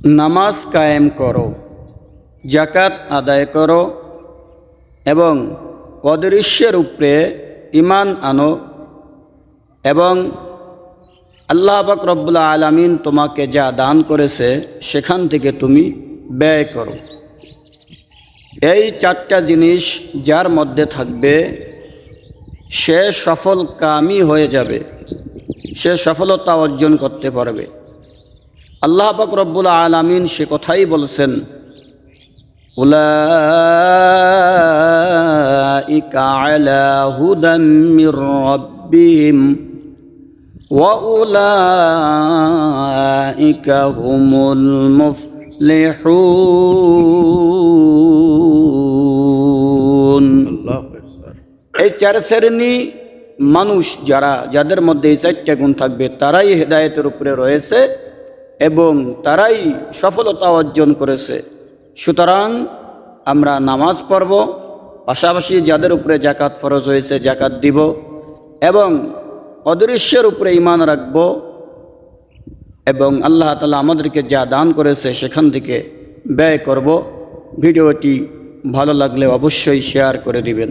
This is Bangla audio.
নামাজ কায়েম করো জাকাত আদায় করো এবং অদৃশ্যের উপরে ইমান আনো এবং আল্লাহ পাক রব্বুল্লা আলামিন তোমাকে যা দান করেছে সেখান থেকে তুমি ব্যয় করো। এই চারটা জিনিস যার মধ্যে থাকবে, সে সফল কামই হয়ে যাবে, সে সফলতা অর্জন করতে পারবে। আল্লাহ পাক রব্বুল আলামিন সে কথাই বলছেন এই চার শ্রেণি মানুষ যারা যাদের মধ্যে এই চারটা গুণ থাকবে তারাই হেদায়েতের উপরে রয়েছে। এবং তারাই সফলতা অর্জন করেছে। সুতরাং আমরা নামাজ পড়ব, পাশাপাশি যাদের উপরে জাকাত ফরজ হয়েছে জাকাত দিব এবং অদৃশ্যের উপরে ইমান রাখব এবং আল্লাহ তালা আমাদেরকে যা দান করেছে সেখান থেকে ব্যয় করব। ভিডিওটি ভালো লাগলে অবশ্যই শেয়ার করে দিবেন।